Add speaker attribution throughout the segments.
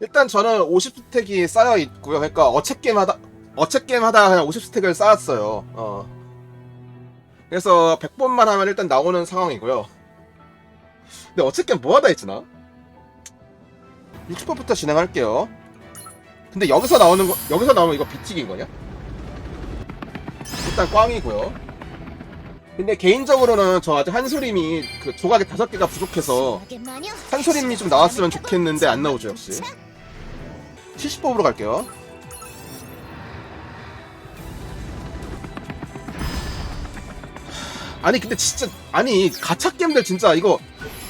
Speaker 1: 일단 저는 50스택이 쌓여 있고요. 그러니까 어체게임 하다 어체게임 하다가 그냥 50스택을 쌓았어요. 어. 그래서 100번만 하면 일단 나오는 상황이고요. 근데 어체게임 뭐 하다 했지 나? 60번부터 진행할게요. 근데 여기서 나오는 거 여기서 나오면 이거 비틱인 거냐? 일단 꽝이고요. 근데 개인적으로는 저 아직 한소림이 그 조각이 다섯 개가 부족해서 한소림이 좀 나왔으면 좋겠는데 안 나오죠 역시 70법으로 갈게요. 아니 근데 진짜 아니 가챠 게임들 진짜 이거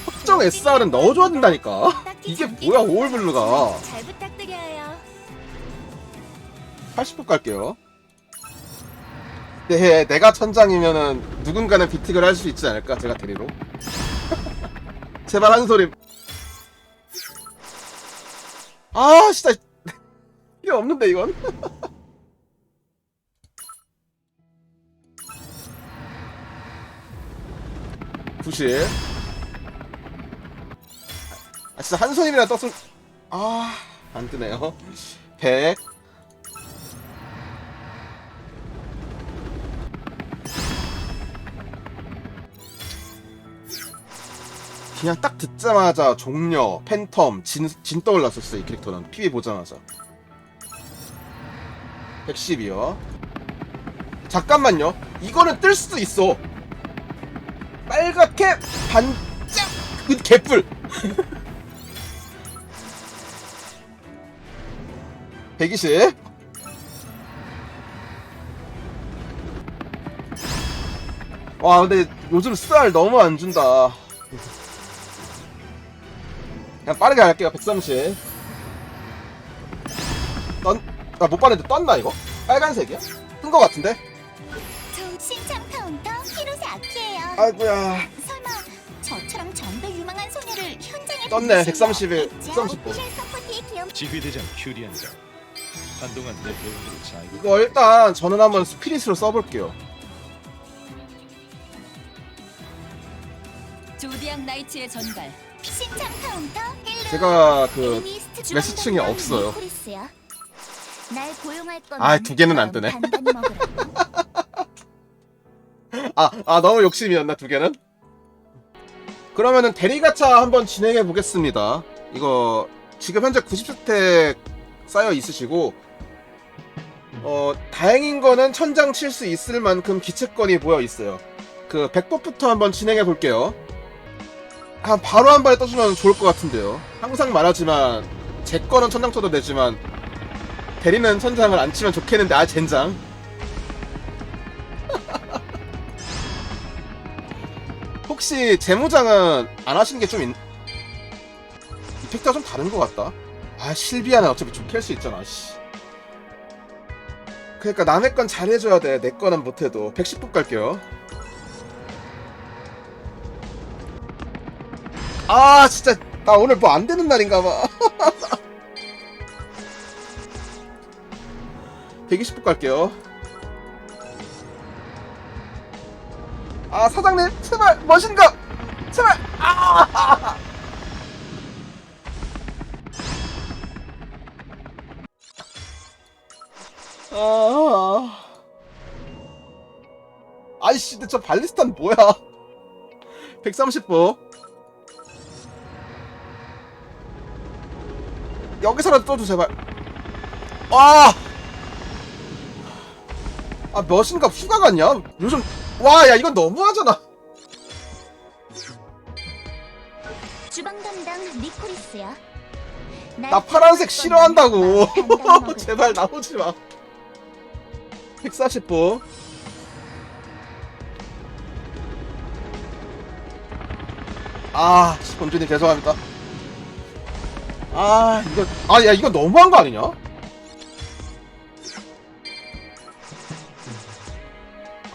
Speaker 1: 확정 SR은 넣어줘야 된다니까? 이게 뭐야
Speaker 2: 부탁드려요.
Speaker 1: 80법 갈게요. 네 내가 천장이면은 누군가는 비틱을 할 수 있지 않을까 제가 대리로 제발 한소림 아 진짜 없는데 이건? 구십. 아 진짜 한 손이나 떴으면 아안 뜨네요. 100 그냥 딱 듣자마자 종려, 팬텀, 진, 진 떠올랐었어 이 캐릭터는. PV 보자마자 110이요. 잠깐만요. 이거는 뜰 수도 있어. 빨갛게 반짝! 그 개뿔! 120 와 근데 요즘 쌀 너무 안 준다. 그냥 빠르게 갈게요 130 떤.. 나 못 봤는데 떴나 이거? 빨간색이야? 뜬 거 같은데?
Speaker 2: 저 신참 카운터 히로세 아키예요.
Speaker 1: 아이고야
Speaker 2: 설마 저처럼 전도 유망한 소녀를 현장에
Speaker 1: 떴네,
Speaker 2: 보내신 거
Speaker 1: 131,
Speaker 2: 있죠?
Speaker 1: 139.
Speaker 2: 오피셜 서포트의 기염
Speaker 3: 지휘대장 큐리안이다. 한동안 내 배우들을 잘
Speaker 1: 이거 일단 저는 한번 스피릿으로 써볼게요
Speaker 4: 조디악 나이츠의 전갈
Speaker 2: 신참 카운터 헬로
Speaker 1: 제가 그
Speaker 2: 주방장관
Speaker 1: 없어요.
Speaker 2: 날 고용할 거면
Speaker 1: 아, 두 개는 안 뜨네.
Speaker 2: 먹으라.
Speaker 1: 아, 아 너무 욕심이었나 두 개는? 그러면은 대리가차 한번 진행해 보겠습니다. 이거 지금 현재 90스택 쌓여 있으시고 어 다행인 거는 천장 칠 수 있을 만큼 기체권이 모여 있어요. 그 100법부터 한번 진행해 볼게요. 한 바로 한 발에 떠주면 좋을 것 같은데요. 항상 말하지만 제 거는 천장 쳐도 되지만 대리는 천장을 안 치면 좋겠는데 아 젠장. 혹시 재무장은 안 하시는 게좀 있... 이펙트가 좀 다른 것 같다. 아 실비아는 어차피 좋게 할 수 있잖아. 씨. 그러니까 남의 건 잘해줘야 돼. 내 거는 못해도 110분 갈게요. 아 진짜 나 오늘 뭐 안 되는 날인가 봐. 120분 갈게요. 아 사장님 제발 머신가 제발 아 아. 아이씨 근데 저 발리스탄 뭐야 130부 여기서라도 떠줘 제발 아! 아 몇인가 휴가 갔냐? 요즘 와 야 이건 너무하잖아
Speaker 2: 주방 담당 니코리스야.
Speaker 1: 나 파란색 싫어한다고 제발 나오지 마 140부 아 본주님 죄송합니다 아 이거 아 야 이거 너무한 거 아니냐?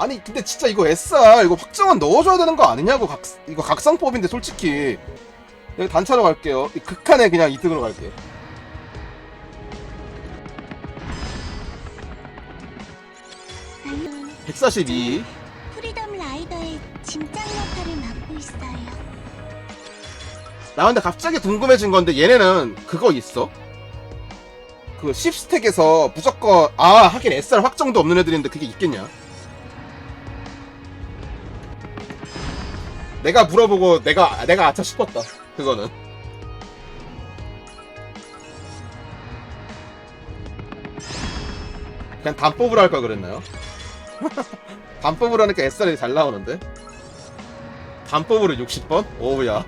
Speaker 1: 아니 근데 진짜 이거 SR 이거 확정은 넣어줘야 되는 거 아니냐고 각 이거 각성법인데 솔직히 여기 단차로 갈게요 이 극한에 그냥 이득으로 갈게
Speaker 2: 나는
Speaker 1: 142
Speaker 2: 프리덤 라이더의 짐장 역할을 맡고 있어요.
Speaker 1: 나 근데 갑자기 궁금해진 건데 얘네는 그거 있어? 그 10스택에서 무조건 아 하긴 SR 확정도 없는 애들인데 그게 있겠냐? 내가 물어보고 내가 내가 아차 싶었다. 그거는. 그냥 단법으로 할걸 그랬나요? 단법으로 하니까 SR이 잘 나오는데? 단법으로 60번? 오우야.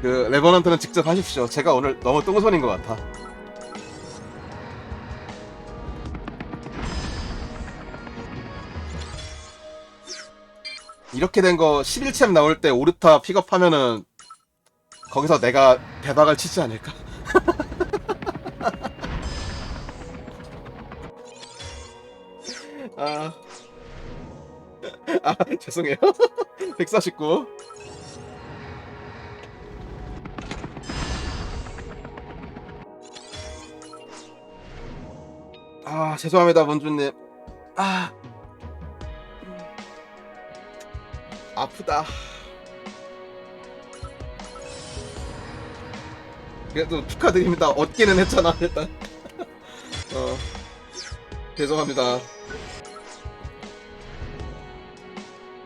Speaker 1: 그 레버넌트는 직접 하십시오. 제가 오늘 너무 똥손인 것 같아. 이렇게 된 거 11챔 나올 때 오르타 픽업하면은 거기서 내가 대박을 치지 않을까? 아, 아 죄송해요. 149. 아 죄송합니다 문주님. 아 아프다. 그래도 축하드립니다. 얻기는 했잖아 일단. 어 죄송합니다.